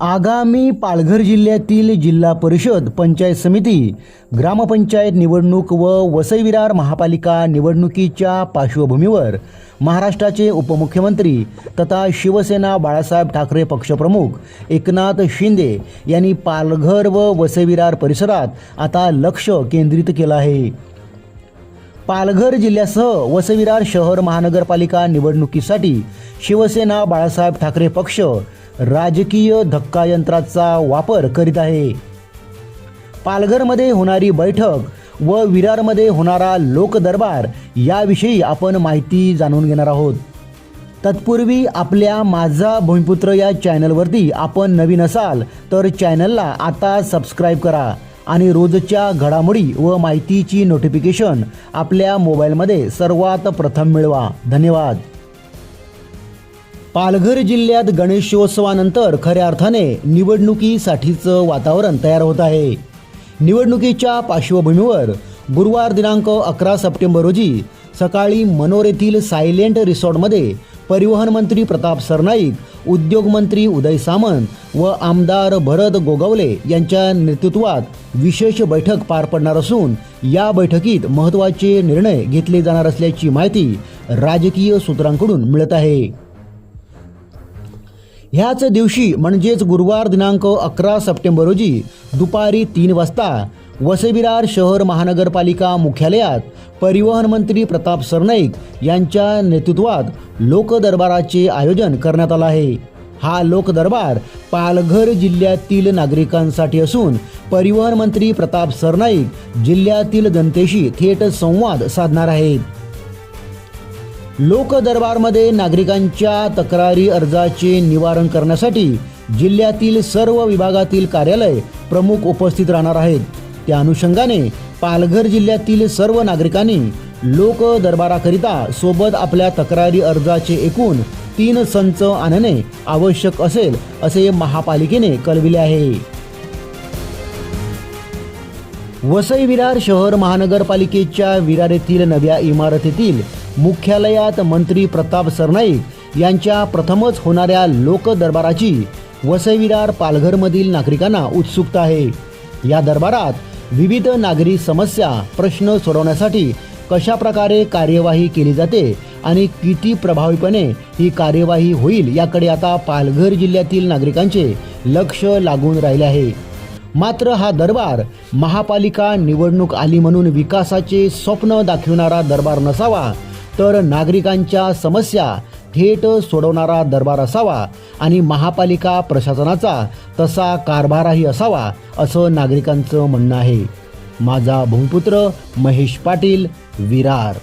आगामी पालघर जिल्ह्यातील जिल्हा परिषद पंचायत समिती ग्रामपंचायत निवडणूक व वसई विरार महापालिका निवडणुकीच्या पार्श्वभूमीवर महाराष्ट्राचे उपमुख्यमंत्री तथा शिवसेना बाळासाहेब ठाकरे पक्षप्रमुख एकनाथ शिंदे यांनी पालघर व वसई विरार परिसरात आता लक्ष केंद्रित केलं आहे. पालघर जिल्ह्यासह वसविरार शहर महानगरपालिका निवडणुकीसाठी शिवसेना बाळासाहेब ठाकरे पक्ष राजकीय धक्का यंत्राचा वापर करीत आहे. पालघरमध्ये होणारी बैठक व विरारमध्ये होणारा लोकदरबार याविषयी आपण माहिती जाणून घेणार आहोत. तत्पूर्वी आपल्या माझा भूमिपुत्र या चॅनलवरती आपण नवीन असाल तर चॅनलला आता सबस्क्राईब करा आणि रोजच्या घडामोडी व माहितीची नोटिफिकेशन आपल्या मोबाईलमध्ये सर्वात प्रथम मिळवा. धन्यवाद. पालघर जिल्ह्यात गणेशोत्सवानंतर खऱ्या अर्थाने निवडणुकीसाठीचं वातावरण तयार होत आहे. निवडणुकीच्या पार्श्वभूमीवर गुरुवार दिनांक अकरा सप्टेंबर रोजी सकाळी मनोर येथील सायलेंट रिसॉर्टमध्ये परिवहन मंत्री प्रताप सरनाईक उद्योगमंत्री उदय सामंत व आमदार भरत गोगावले यांच्या नेतृत्वात विशेष बैठक पार पडणार असून या बैठकीत महत्त्वाचे निर्णय घेतले जाणार असल्याची माहिती राजकीय सूत्रांकडून मिळत आहे. ह्याच दिवशी म्हणजेच गुरुवार दिनांक अकरा सप्टेंबर रोजी दुपारी तीन वाजता वसविरार शहर महानगरपालिका मुख्यालयात परिवहन मंत्री प्रताप सरनाईक यांच्या नेतृत्वात लोकदरबाराचे आयोजन करण्यात आलं आहे. हा लोकदरबार पालघर जिल्ह्यातील नागरिकांसाठी असून परिवहन मंत्री प्रताप सरनाईक जिल्ह्यातील जनतेशी थेट संवाद साधणार आहेत. लोकदरबारमध्ये नागरिकांच्या तक्रारी अर्जाचे निवारण करण्यासाठी जिल्ह्यातील सर्व विभागातील कार्यालय प्रमुख उपस्थित राहणार आहेत. त्या अनुषंगाने पालघर जिल्ह्यातील सर्व नागरिकांनी लोक दरबाराकरिता सोबत आपल्या तक्रारी अर्जाचे एकूण तीन संच आणणे आवश्यक असेल असे महापालिकेने कळविले आहे. वसई विरार शहर महानगरपालिकेच्या विरार येथील नव्या इमारतीतील मुख्यालयात मंत्री प्रताप सरनाईक यांच्या प्रथमच होणाऱ्या लोक दरबाराची पालघरमधील नागरिकांना उत्सुकता आहे. या दरबारात विविध नागरी समस्या प्रश्न सोडवण्यासाठी कशा प्रकारे कार्यवाही केली जाते आणि किती प्रभावीपणे ही कार्यवाही होईल याकडे आता पालघर जिल्ह्यातील नागरिकांचे लक्ष लागून राहिले आहे. मात्र हा दरबार महापालिका निवडणूक आली म्हणून विकासाचे स्वप्न दाखविणारा दरबार नसावा तर नागरिकांच्या समस्या थेट सोडवणारा दरबार असावा आणि महापालिका प्रशासनाचा तसा कारभारही असावा असं नागरिकांचं म्हणणं आहे. माझा भूमिपुत्र महेश पाटील विरार.